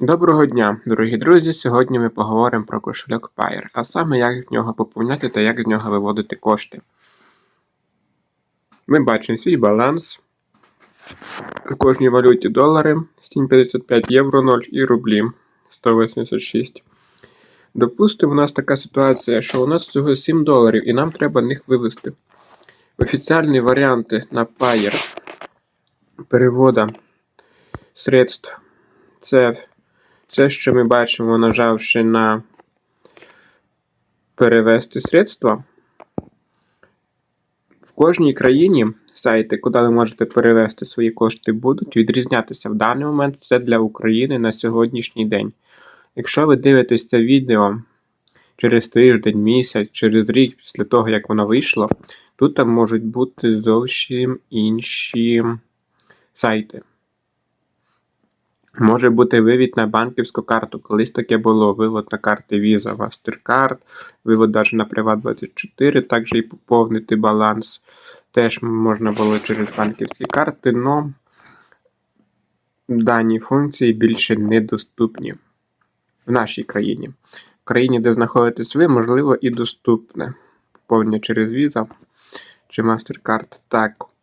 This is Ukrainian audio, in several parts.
Доброго дня, дорогі друзі! Сьогодні ми поговоримо про кошельок Payer, а саме як з нього поповняти та як з нього виводити кошти. Ми бачимо свій баланс. В кожній валюті долари 755 євро 0 і рублі 186. Допустимо, у нас така ситуація, що у нас всього 7 доларів і нам треба них вивести. Офіціальні варіанти на Payer перевода средств це це, що ми бачимо, нажавши на перевести средства. В кожній країні сайти, куди ви можете перевести свої кошти, будуть відрізнятися. В даний момент це для України на сьогоднішній день. Якщо ви дивитесь це відео через тиждень, місяць, через рік після того, як воно вийшло, тут там можуть бути зовсім інші сайти. Може бути вивід на банківську карту. Колись таке було. Вивод на карти Visa, MasterCard, вивод навіть на Privat24, також і поповнити баланс. Теж можна було через банківські карти, але дані функції більше недоступні в нашій країні. В країні, де знаходитесь ви, можливо, і доступне. Поповнення через Visa чи MasterCard. Так.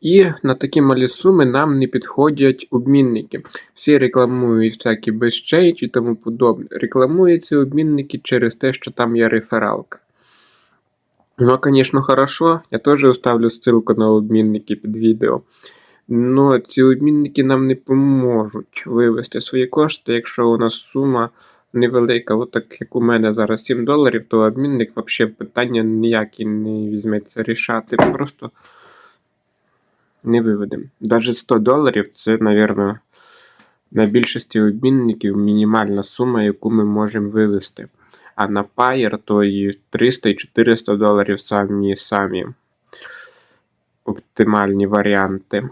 І на такі малі суми нам не підходять обмінники. Всі рекламують всякі безчейдж і тому подобне. Рекламуються обмінники через те, що там є рефералка. Ну, звісно, хорошо. Я теж оставлю ссылку на обмінники під відео. Но ці обмінники нам не поможуть вивести свої кошти, якщо у нас сума невелика. От так як у мене зараз 7 доларів, то обмінник взагалі питання ніякі не візьметься рішати. Просто не виведемо. Навіть 100 доларів це, мабуть, на більшості обмінників мінімальна сума, яку ми можемо вивести. А на Payer то і 300 і 400 доларів самі самі оптимальні варіанти.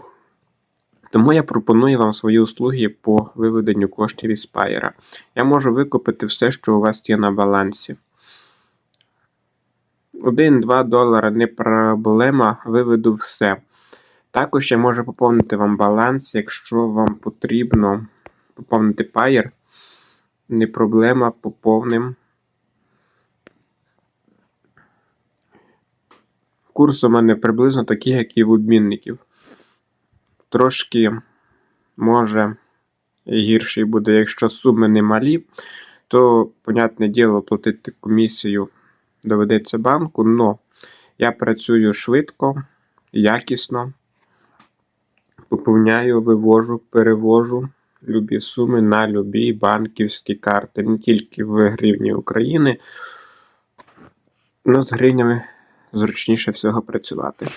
Тому я пропоную вам свої услуги по виведенню коштів із Payer. Я можу викупити все, що у вас є на балансі. 1-2 долара не проблема, виведу все. Також я можу поповнити вам баланс, якщо вам потрібно поповнити Payer. Не проблема, поповним. Курс у мене приблизно такий, як і в обмінників. Трошки, може, гірший буде, якщо суми не малі, то, понятне діло, платити комісію доведеться банку, але я працюю швидко, якісно поповняю, вивожу, перевожу любі суми на любі банківські карти, не тільки в гривні України, але з гривнями зручніше всього працювати.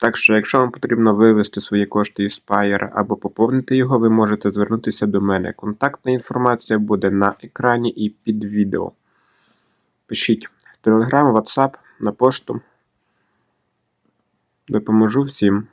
Так що, якщо вам потрібно вивести свої кошти із Payer або поповнити його, ви можете звернутися до мене. Контактна інформація буде на екрані і під відео. Пишіть в Telegram, WhatsApp, на пошту. Допоможу всім.